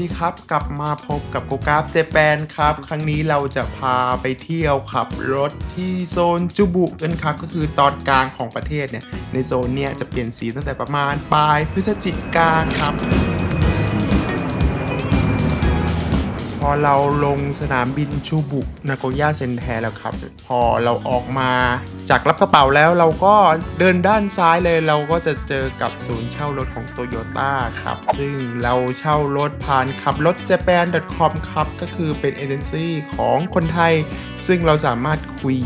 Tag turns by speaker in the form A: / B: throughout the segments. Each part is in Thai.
A: ดีครับ กลับมาพบกับโกกราฟเจแปนครับ ครั้งนี้เราจะพาไปเที่ยวขับรถที่โซนจูบุกันครับ ก็คือตอนกลางของประเทศเนี่ย ในโซนเนี่ยจะเปลี่ยนสีตั้งแต่ประมาณปลายพฤศจิกาครับ พอเราลงสนามบินชูบุนาโกย่าเซนแทแล้วครับ พอเราออกมาจากรับกระเป๋าแล้วเราก็เดินด้านซ้ายเลย เราก็จะเจอกับศูนย์เช่ารถของ Toyota ครับ ซึ่งเราเช่ารถผ่านขับรถ japan.com ครับ ก็คือเป็นเอเจนซี่ของคนไทย ซึ่งเราสามารถคุย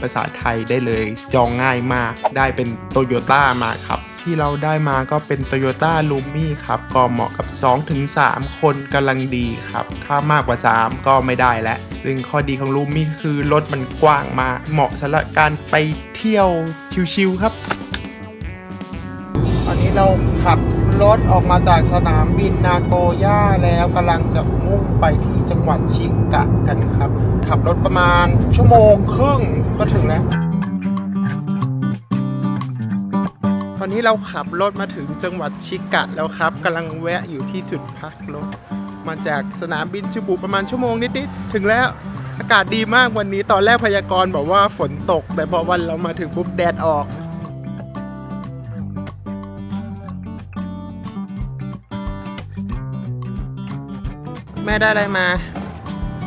A: ภาษาไทยได้เลย จองง่ายมากได้เป็น Toyota มาครับ ที่เราได้มาก็เป็น Toyota l u m i ครับก็เหมาะกับ 2-3 คนกำลังดีครับ ถ้ามากกว่า 3 ก็ไม่ได้แล้ว ซึ่งข้อดีของ l u m i คือรถมันกว้างมาก เหมาะสำหรับการไปเที่ยวชิวๆครับ ตอนนี้เราขับรถออกมาจากสนามบินนาโกย่าแล้วกำลังจะมุ่งไปที่จังหวัดชิกะกันครับ ขับรถประมาณชั่วโมงครึ่งก็ถึงแล้ว ตอนนี้เราขับรถมาถึงจังหวัดชิกะแล้วครับกำลังแวะอยู่ที่จุดพักรถมาจากสนามบินจูบุประมาณชั่วโมงนิดๆถึงแล้วอากาศดีมากวันนี้ตอนแรกพยากรณ์บอกว่าฝนตก แต่พอวันเรามาถึงปุ๊บแดดออกแม่ได้อะไรมา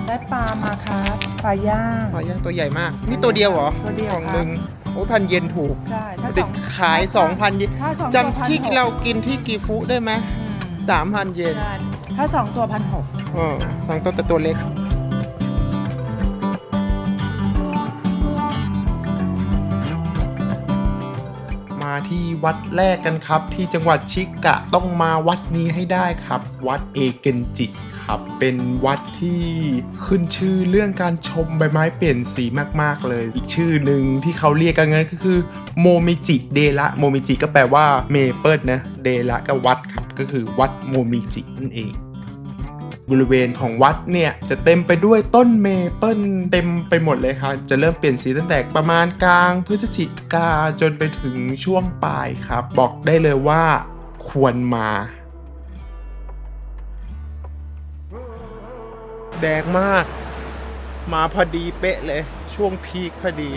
B: ได้ปลามาครับปลาย่าง
A: ปลาย่างตัวใหญ่มาก นี่ตัวเดียวเหรอ
B: ตัวเดียว
A: กล่อง
B: ครับ
A: หนึ่ง โอ้พันเยนถูก
B: ใช่ถ้าส
A: เด็
B: อกง
A: ขาย 2,000 เยน
B: ถ้าสองตัว
A: จำที่
B: 1,600
A: เรากินที่กีฟุได้ไหม
B: อืม
A: สามพันเยน
B: ใช่ถ้าสองตัวพันหก
A: เออสั่งตัวแต่ตัวเล็ก มาที่วัดแรกกันครับ ที่จังหวัดชิกะต้องมาวัดนี้ให้ได้ครับ วัดเอเกนจิ ครับ เป็นวัดที่ขึ้นชื่อเรื่องการชมใบไม้เปลี่ยนสีมากๆเลย อีกชื่อหนึ่งที่เขาเรียกกันงั้นก็คือโมมิจิเดระโมมิจิก็แปลว่าเมเปิลนะเดระก็วัดครับก็คือวัดโมมิจินั่นเองบริเวณของวัดเนี่ย จะเต็มไปด้วยต้นเมเปิลเต็มไปหมดเลยครับจะเริ่มเปลี่ยนสีตั้งแต่ประมาณกลางพฤศจิกาจนไปถึงช่วงปลายครับ บอกได้เลยว่าควรมา แดงมาก มาพอดีเป๊ะเลย ช่วงพีคพอดี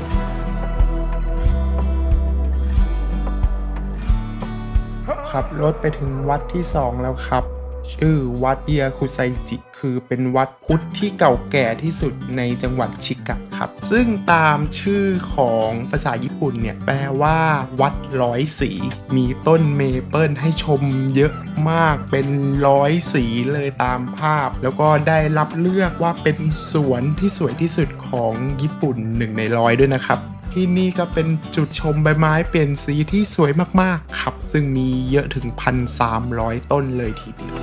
A: ขับรถไปถึงวัดที่สองแล้วครับ ชื่อวัดเอียคุไซจิคือเป็นวัดพุทธที่เก่าแก่ที่สุดในจังหวัดชิกะครับ ซึ่งตามชื่อของภาษาญี่ปุ่นเนี่ยแปลว่าวัดร้อยสี มีต้นเมเปิลให้ชมเยอะมากเป็นร้อยสีเลยตามภาพ แล้วก็ได้รับเลือกว่าเป็นสวนที่สวยที่สุดของญี่ปุ่นหนึ่งในร้อยด้วยนะครับ ที่นี่ก็เป็นจุดชมใบไม้เปลี่ยนสีที่สวยมากๆครับ ซึ่งมีเยอะถึง 1,300 ต้นเลยทีเดียว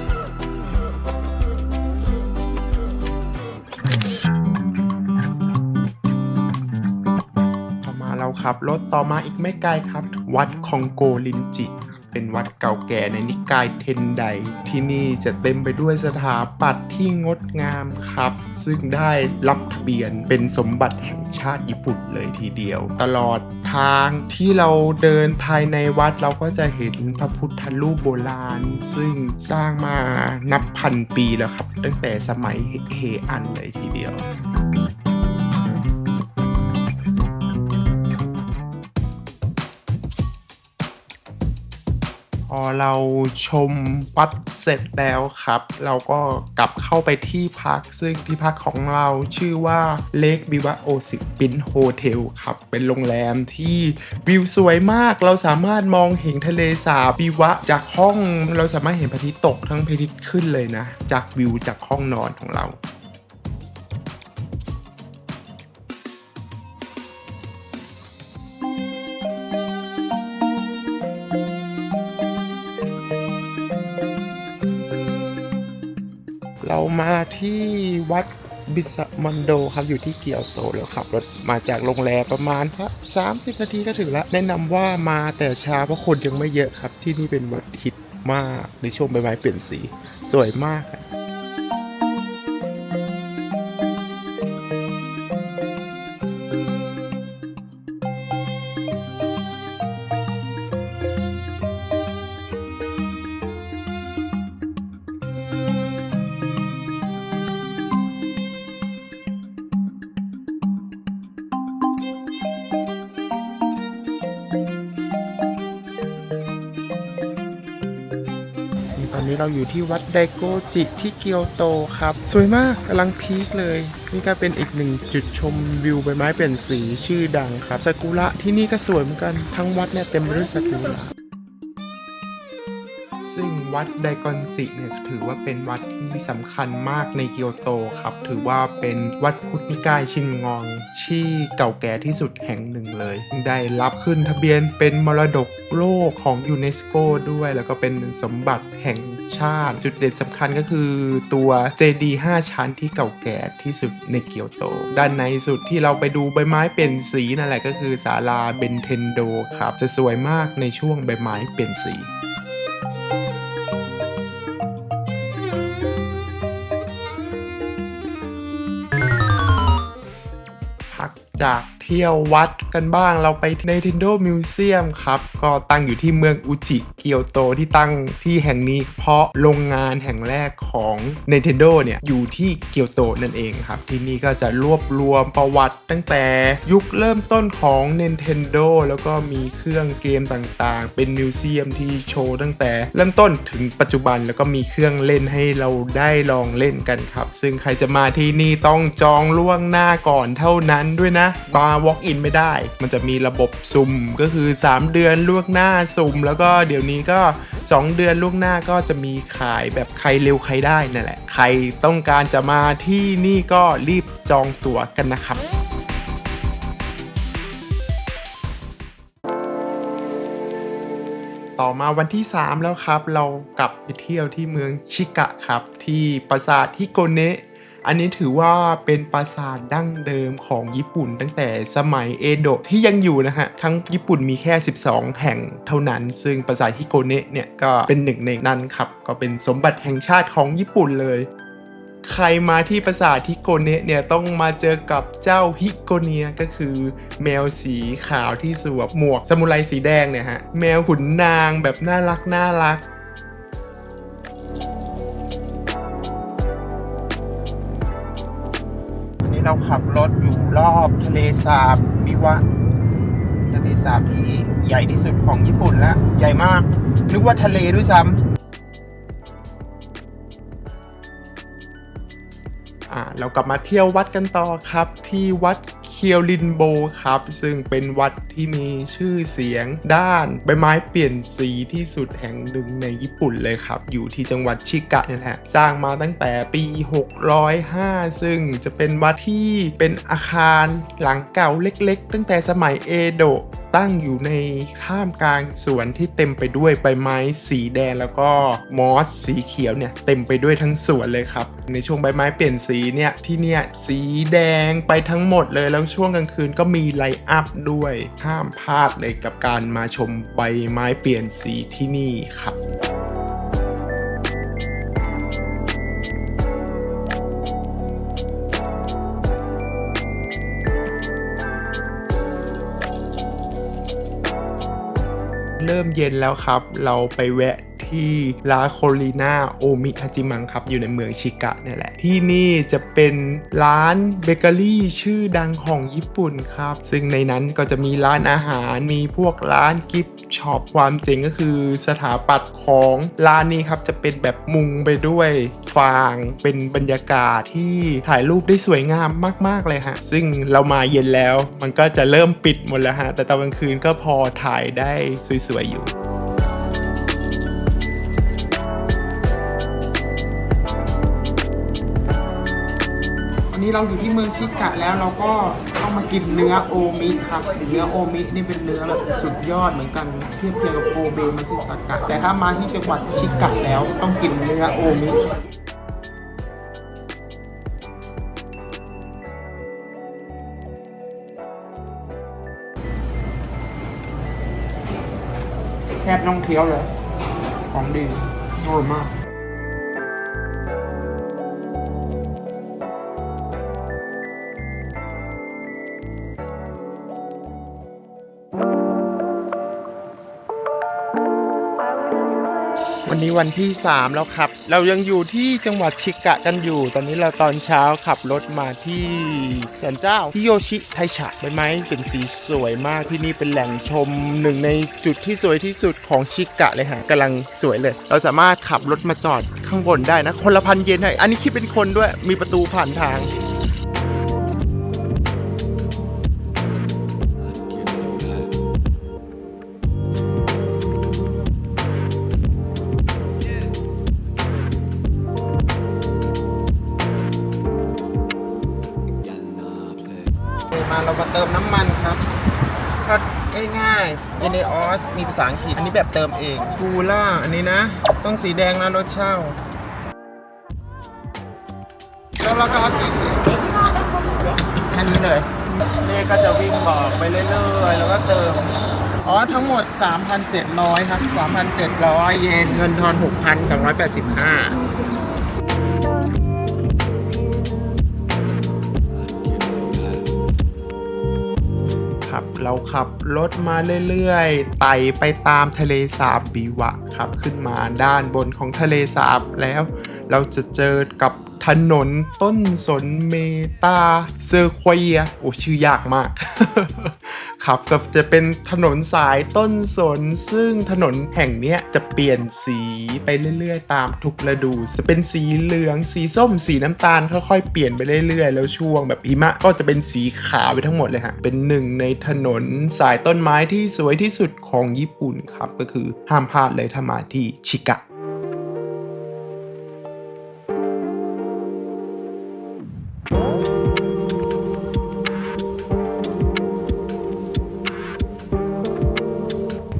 A: ต่อมาเราขับรถต่อมาอีกไม่ไกลครับ วัดคองโกลินจิ เป็นวัดเก่าแก่ในนิกายเทนไดที่นี่จะเต็มไปด้วยสถาปัตย์ที่งดงามครับ ซึ่งได้รับทะเบียนเป็นสมบัติแห่งชาติญี่ปุ่นเลยทีเดียว ตลอดทางที่เราเดินภายในวัดเราก็จะเห็นพระพุทธรูปโบราณ ซึ่งสร้างมานับพันปีแล้วครับ ตั้งแต่สมัยเฮอันเลยทีเดียว อเราชมวัดเสร็จแล้วครับ เราก็กลับเข้าไปที่พักซึ่งที่พักของเราชื่อว่าเลกบิวะโอซิปินโฮเทลครับ เป็นโรงแรมที่วิวสวยมาก เราสามารถมองเห็นทะเลสาบบิวะจากห้องเราสามารถเห็นพระอาทิตย์ตกทั้งพระอาทิตย์ขึ้นเลยนะ จากวิวจากห้องนอนของเรา เรามาที่วัดบิสมอนโดครับอยู่ที่เกียวโตแล้วขับรถมาจากโรงแรมประมาณสักสามสิบนาทีก็ถึงแล้วแนะนำว่ามาแต่เช้าเพราะคนยังไม่เยอะครับ ที่นี่เป็นวัดฮิตมากในช่วงใบไม้เปลี่ยนสี สวยมาก นี้เราอยู่ที่วัดไดโกจิที่เกียวโตครับ สวยมากกำลังพีคเลย นี่ก็เป็นอีกหนึ่งจุดชมวิวใบไม้เปลี่ยนสีชื่อดังครับซากุระที่นี่ก็สวยเหมือนกันทั้งวัดเนี่ยเต็มไปด้วยซากุระซึ่งวัดไดกอนจิเนี่ยถือว่าเป็นวัดที่สำคัญมากในเกียวโตครับ ถือว่าเป็นวัดพุทธนิกายชินงองที่เก่าแก่ที่สุดแห่งหนึ่งเลย ได้รับขึ้นทะเบียนเป็นมรดกโลกของยูเนสโกด้วย แล้วก็เป็นสมบัติแห่ง ชาติ จุดเด่นสำคัญก็คือตัวเจดีย์5ชั้นที่เก่าแก่ที่สุดในเกียวโต ด้านในสุดที่เราไปดูใบไม้เปลี่ยนสีนั่นแหละก็คือศาลาเบนเทนโดครับ จะสวยมากในช่วงใบไม้เปลี่ยนสีพักจาก ที่ยววัดกันบ้าง เราไป Nintendo Museum ครับ ก็ตั้งอยู่ที่เมืองอุจิเกียวโตที่ตั้งที่แห่งนี้ เพราะโรงงานแห่งแรกของ Nintendo เนี่ย อยู่ที่เกียวโตนั่นเองครับ ที่นี่ก็จะรวบรวมประวัติตั้งแต่ยุคเริ่มต้นของ Nintendo แล้วก็มีเครื่องเกมต่างๆ เป็นมิวเซียมที่โชว์ตั้งแต่เริ่มต้นถึงปัจจุบันแล้วก็มีเครื่องเล่นให้เราได้ลองเล่นกันครับ ซึ่งใครจะมาที่นี่ต้องจองล่วงหน้าก่อนเท่านั้นด้วยนะมา walk in ไม่ได้ มันจะมีระบบซุ่มก็คือ 3 เดือนล่วงหน้าซุ่มแล้วก็เดี๋ยวนี้ก็ 2 เดือนล่วงหน้าก็จะมีขายแบบใครเร็วใครได้นั่นแหละ ใครต้องการจะมาที่นี่ก็รีบจองตั๋วกันนะครับต่อมาวันที่ 3 แล้วครับ เรากลับไปเที่ยวที่เมืองชิกะครับ ที่ปราสาทฮิโกเนะ อันนี้ถือว่าเป็นปราสาทดั้งเดิมของญี่ปุ่นตั้งแต่สมัยเอโดะที่ยังอยู่นะฮะ ทั้งญี่ปุ่นมีแค่ 12 แห่งเท่านั้น ซึ่งปราสาทฮิโกเนะเนี่ยก็เป็นหนึ่งในนั้นครับ ก็เป็นสมบัติแห่งชาติของญี่ปุ่นเลยใครมาที่ปราสาทฮิโกเนะเนี่ยต้องมาเจอกับเจ้าฮิโกเนียก็คือแมวสีขาวที่สวมหมวกซามูไรสีแดงเนี่ยฮะแมวขุนนางแบบน่ารักน่ารัก เราขับรถอยู่รอบทะเลสาบมิวะทะเลสาบที่ใหญ่ที่สุดของญี่ปุ่นแล้วใหญ่มาก นึกว่าทะเลด้วยซ้ำอ่าเรากลับมาเที่ยววัดกันต่อครับที่วัด คียวลินโบครับ ซึ่งเป็นวัดที่มีชื่อเสียงด้านใบไม้เปลี่ยนสีที่สุดแห่งหนึ่งในญี่ปุ่นเลยครับ อยู่ที่จังหวัดชิกะนี่แหละสร้างมาตั้งแต่ปี 605 ซึ่งจะเป็นวัดที่เป็นอาคารหลังเก่าเล็ก ๆ ตั้งแต่สมัยเอโดะ ตั้งอยู่ในท่ามกลางสวนที่เต็มไปด้วยใบไม้สีแดงแล้วก็มอสสีเขียวเนี่ยเต็มไปด้วยทั้งสวนเลยครับ ในช่วงใบไม้เปลี่ยนสีเนี่ยที่เนี่ยสีแดงไปทั้งหมดเลยแล้วช่วงกลางคืนก็มีไลท์อัพด้วยห้ามพลาดเลยกับการมาชมใบไม้เปลี่ยนสีที่นี่ครับ เริ่มเย็นแล้วครับ เราไปแวะ ที่ลาโคลีนาโอมิฮาจิมังครับอยู่ในเมืองชิกะเนี่ยแหละ ที่นี่จะเป็นร้านเบเกอรี่ชื่อดังของญี่ปุ่นครับ ซึ่งในนั้นก็จะมีร้านอาหารมีพวกร้านกิฟช็อปความเจ๋งก็คือสถาปัตย์ของร้านนี้ครับจะเป็นแบบมุงไปด้วยฟางเป็นบรรยากาศที่ถ่ายรูปได้สวยงามมาก ๆ เลยฮะ ซึ่งเรามาเย็นแล้ว มันก็จะเริ่มปิดหมดแล้วฮะ แต่ตอนกลางคืนก็พอถ่ายได้สวย ๆ อยู่ นี้เราอยู่ที่เมืองชิกะแล้วเราก็ต้องมากินเนื้อโอมิครับเนื้อโอมินี่เป็นเนื้อแบบสุดยอดเหมือนกันเทียบเทียงกับโกเบมาซิสากะ แต่ถ้ามาที่จังหวัดชิกะแล้วต้องกินเนื้อโอมิแคบน้องเคี้ยวเลย ของดีอร่อยมาก วันนี้วันที่ 3 แล้วครับ เรายังอยู่ที่จังหวัดชิกะกันอยู่ ตอนนี้เราตอนเช้าขับรถมาที่ศาลเจ้าฮิโยชิไทฉะใบไม้เป็นสีสวยมากที่นี่เป็นแหล่งชมหนึ่งในจุดที่สวยที่สุดของชิกะเลยฮะกำลังสวยเลย เราสามารถขับรถมาจอดข้างบนได้นะ คนละพันเยนให้อันนี้คิดเป็นคนด้วยมีประตูผ่านทาง ง่ายๆ n a o s มีภาษาอังกฤษ อันนี้แบบเติมเองกูล่าอันนี้นะ ต้องสีแดงนะรถเช่า แล้วเราก็เอาสีแค่นี้เลยนี่ก็จะวิ่งบอกไปเรื่อยๆ แล้วก็เติม อ๋อ ทั้งหมด 3,700 ครับ 3,700 เยน เงินทอน 6,285 เราขับรถมาเรื่อยๆ ไต่ไปตามทะเลสาบบีวะครับขึ้นมาด้านบนของทะเลสาบแล้ว เราจะเจอกับถนนต้นสนเมตาเซอร์ควเยโอ้ชื่อยากมาก ครับก็จะเป็นถนนสายต้นสน ซึ่งถนนแห่งนี้จะเปลี่ยนสีไปเรื่อยๆ ตามทุกฤดู จะเป็นสีเหลือง สีส้ม สีน้ำตาลค่อยๆ เปลี่ยนไปเรื่อยๆ แล้วช่วงแบบหิมะก็จะเป็นสีขาวไปทั้งหมดเลยฮะ เป็นหนึ่งในถนนสายต้นไม้ที่สวยที่สุดของญี่ปุ่นครับ ก็คือห้ามพลาดเลยถ้ามาที่ชิกะ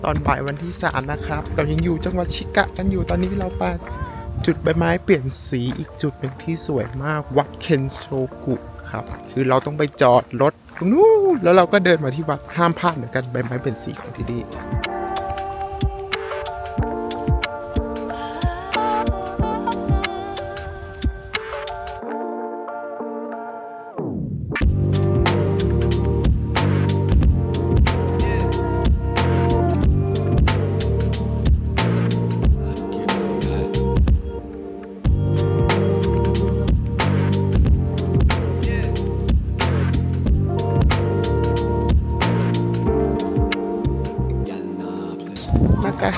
A: ตอนบ่ายวันที่ 3 นะครับเรายังอยู่จังหวัดชิกะกันอยู่ตอนนี้เราไปจุดใบไม้เปลี่ยนสีอีกจุดหนึ่งที่สวยมากวัดเคนโชกุครับ คือเราต้องไปจอดรถตรงนู้นแล้วเราก็เดินมาที่วัดห้ามพลาดเหมือนกันใบไม้เปลี่ยนสีของที่นี่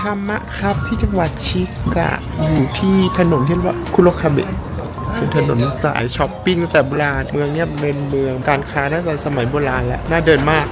A: ากาฮามะครับที่จังหวัดชิกะอยู่ที่ถนนที่เรียกว่าคุโรคาเบะเป็นถนนสายช้อปปิ้งตั้งแต่โบราณเมืองเนี้ยเป็นเมืองการค้าตั้งแต่สมัยโบราณแล้วน่าเดินมาก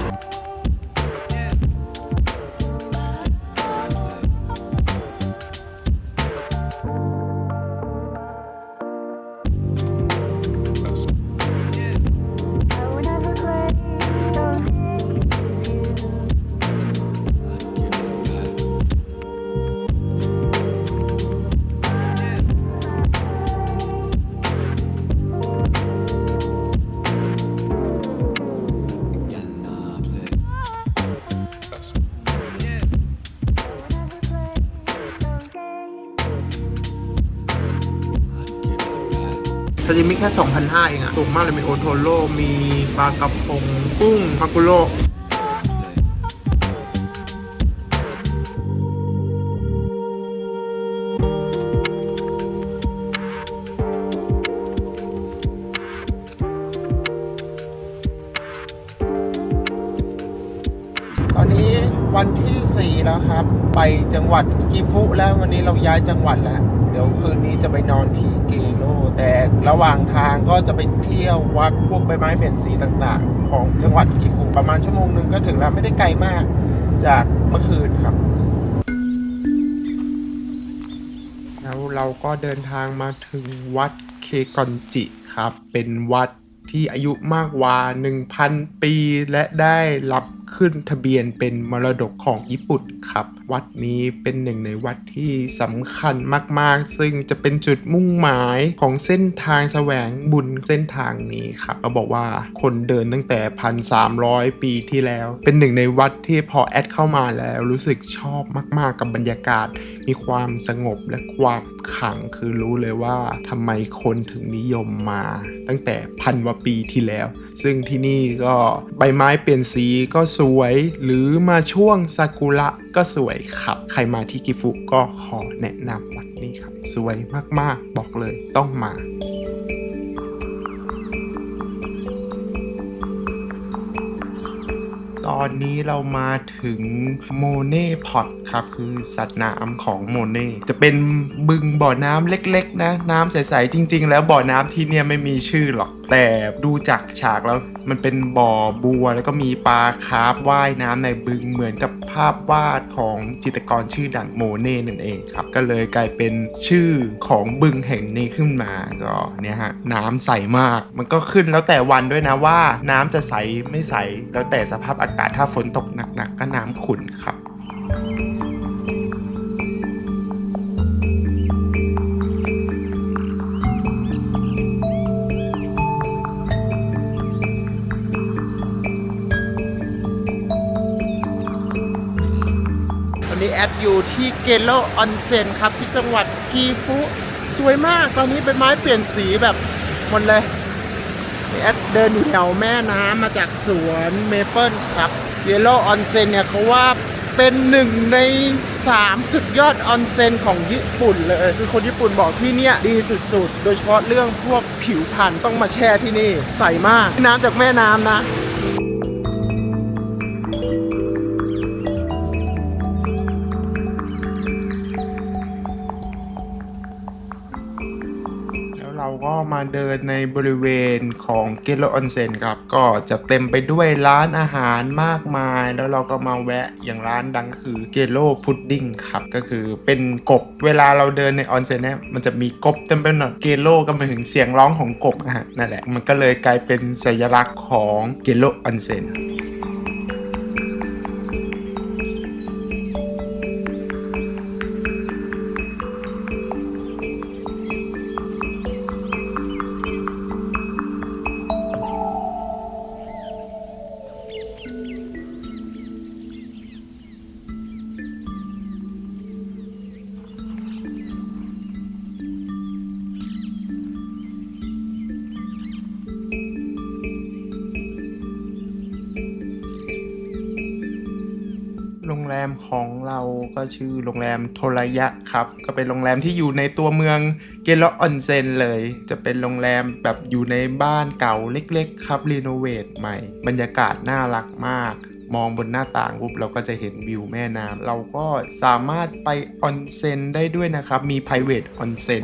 A: ค่2,500เองอะถูกมากเลยมีโอโทโร่มีปลากระพงกุ้งมากุโร่ตอนนี้วันที่ 4 แล้วครับ ไปจังหวัดกิฟุแล้ววันนี้เราย้ายจังหวัดแล้ว เดี๋ยวคืนนี้จะไปนอนที่เกโรแต่ระหว่างทางก็จะไปเที่ยววัดพวกใบไม้เปลี่ยนสีต่างๆ ของจังหวัดกิฟุประมาณชั่วโมงหนึ่งก็ถึงแล้วไม่ได้ไกลมากจากเมื่อคืนครับแล้วเราก็เดินทางมาถึงวัดเคกอนจิครับ เป็นวัดที่อายุมากกว่า 1,000 ปี และได้รับ ขึ้นทะเบียนเป็นมรดกของญี่ปุ่นครับ วัดนี้เป็นหนึ่งในวัดที่สำคัญมากๆ ซึ่งจะเป็นจุดมุ่งหมายของเส้นทางแสวงบุญเส้นทางนี้ครับเราบอกว่าคนเดินตั้งแต่ 1,300 ปีที่แล้ว เป็นหนึ่งในวัดที่พอแอดเข้ามาแล้ว รู้สึกชอบมากๆกับบรรยากาศ มีความสงบและความขังคือรู้เลยว่าทำไมคนถึงนิยมมา ตั้งแต่พันว่าปีที่แล้ว ซึ่งที่นี่ก็ใบไม้เปลี่ยนสีก็สวย หรือมาช่วงซากุระก็สวยครับ ใครมาที่กิฟุก็ขอแนะนำวัดนี้ครับ สวยมากๆ บอกเลยต้องมา ตอนนี้เรามาถึงโมเน่พอดครับคือสัตว์น้ำของโมเน่จะเป็นบึงบ่อน้ำเล็ก ๆ นะ น้ำใส ๆ จริง ๆ แล้วบ่อน้ำที่เนี่ยไม่มีชื่อหรอก แต่ดูจากฉากแล้ว มันเป็นบ่อบัวแล้วก็มีปลาคาร์ฟว่ายน้ำในบึงเหมือนกับภาพวาดของจิตรกรชื่อดังโมเน่นั่นเองครับ ก็เลยกลายเป็นชื่อของบึงแห่งนี้ขึ้นมาก็เนี่ยฮะน้ำใสมาก มันก็ขึ้นแล้วแต่วันด้วยนะว่า น้ำจะใสไม่ใสแล้วแต่สภาพอากาศถ้าฝนตกหนักๆก็น้ำขุ่นครับ อยู่ที่เกโลออนเซ็นครับ ที่จังหวัดกีฟุสวยมากตอนนี้เป็นไม้เปลี่ยนสีแบบหมดเลยแอดเดินอยู่แถวแม่น้ำมาจากสวนเมเปิลครับเกโลออนเซ็นเนี่ยเขาว่าเป็นหนึ่งในสามสุดยอดออนเซ็นของญี่ปุ่นเลย คือคนญี่ปุ่นบอกที่เนี่ยดีสุดๆ โดยเฉพาะเรื่องพวกผิวพรรณต้องมาแช่ที่นี่ ใสมาก น้ำจากแม่น้ำนะ มาเดินในบริเวณของเกโลออนเซ็นครับ ก็จะเต็มไปด้วยร้านอาหารมากมาย แล้วเราก็มาแวะอย่างร้านดังก็คือเกโลพุดดิ้งครับก็คือเป็นกบเวลาเราเดินในออนเซ็นเนี่ยมันจะมีกบเต็มไปหมดเกโลก็หมายถึงเสียงร้องของกบนะฮะนั่นแหละมันก็เลยกลายเป็นสัญลักษณ์ของเกโลออนเซ็น มของเราก็ชื่อโรงแรมโทรยะครับ ก็เป็นโรงแรมที่อยู่ในตัวเมืองเกโลออนเซนเลย จะเป็นโรงแรมแบบอยู่ในบ้านเก่าเล็กๆ ครับรีโนเวทใหม่ บรรยากาศน่ารักมาก มองบนหน้าต่างปุ๊บเราก็จะเห็นวิวแม่น้ำเราก็สามารถไปออนเซนได้ด้วยนะครับ มี private ออนเซน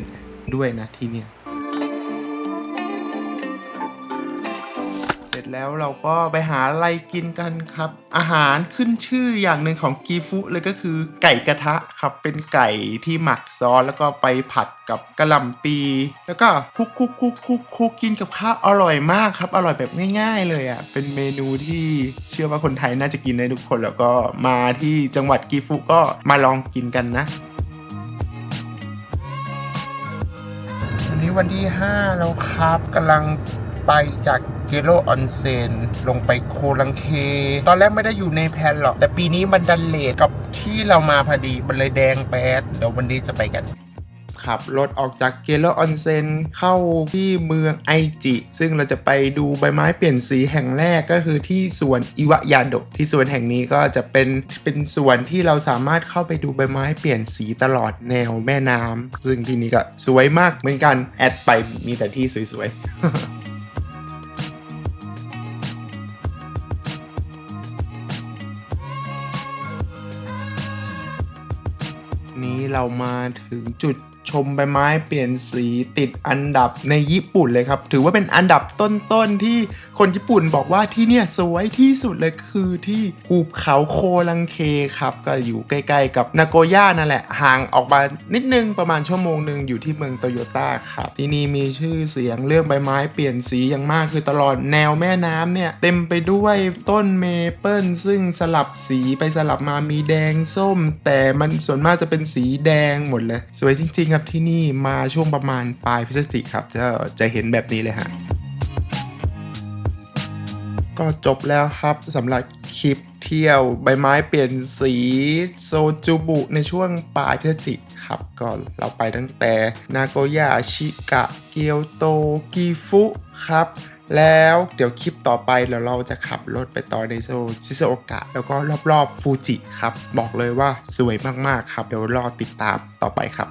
A: ด้วยนะที่เนี่ย แล้วเราก็ไปหาอะไรกินกันครับ อาหารขึ้นชื่ออย่างหนึ่งของกีฟุเลยก็คือไก่กระทะครับ เป็นไก่ที่หมักซอสแล้วก็ไปผัดกับกระหล่ำปี แล้วก็คุกคุกคุกคุกคุกกินกับข้าวอร่อยมากครับ อร่อยแบบง่ายๆเลยอะ่ะ เป็นเมนูที่เชื่อว่าคนไทยน่าจะกินได้ทุกคน แล้วก็มาที่จังหวัดกีฟุก็มาลองกินกันนะวันนี้วันที่ 5 แล้วครับกำลังไปจาก เกโลออนเซนลงไปโคลังเค ตอนแรกไม่ได้อยู่ในแพลนหรอก แต่ปีนี้มันดันเลทกับที่เรามาพอดีมันเลยแดงแป๊ดเดี๋ยววันนี้จะไปกันขับรถออกจากเกโลออนเซนเข้าที่เมืองไอจิ ซึ่งเราจะไปดูใบไม้เปลี่ยนสีแห่งแรกก็คือที่สวนอิวะยาโดะที่สวนแห่งนี้ก็จะเป็นเป็นสวนที่เราสามารถเข้าไปดูใบไม้เปลี่ยนสีตลอดแนวแม่น้ำซึ่งที่นี่ก็สวยมากเหมือนกันแอดไปมีแต่ที่สวยๆ เรามาถึงจุด ชมใบไม้เปลี่ยนสีติดอันดับในญี่ปุ่นเลยครับ ถือว่าเป็นอันดับต้นๆที่คนญี่ปุ่นบอกว่าที่เนี่ยสวยที่สุดเลยคือที่หุบเขาโคลังเคครับ ก็อยู่ใกล้ๆกับนาโกย่านั่นแหละ ห่างออกมานิดนึงประมาณชั่วโมงหนึ่งอยู่ที่เมืองโตโยต้าครับ ที่นี่มีชื่อเสียงเรื่องใบไม้เปลี่ยนสีอย่างมากคือตลอดแนวแม่น้ำเนี่ยเต็มไปด้วยต้นเมเปิลซึ่งสลับสีไปสลับมามีแดงส้ม แต่มันส่วนมากจะเป็นสีแดงหมดเลย สวยจริงๆครับที่นี่มาช่วงประมาณปลายพฤศจิกครับ จะจะเห็นแบบนี้เลยฮะก็จบแล้วครับสำหรับคลิปเที่ยวใบไม้เปลี่ยนสีโซจูบุในช่วงปลายพฤศจิกครับก็เราไปตั้งแต่ นาโกย่าชิกะ เกียวโตกิฟุครับ แล้วเดี๋ยวคลิปต่อไปเดี๋ยวเราจะขับรถไปต่อในโซซิโซโอกะ แล้วก็รอบๆฟูจิครับ บอกเลยว่าสวยมากๆครับ เดี๋ยวรอติดตามต่อไปครับ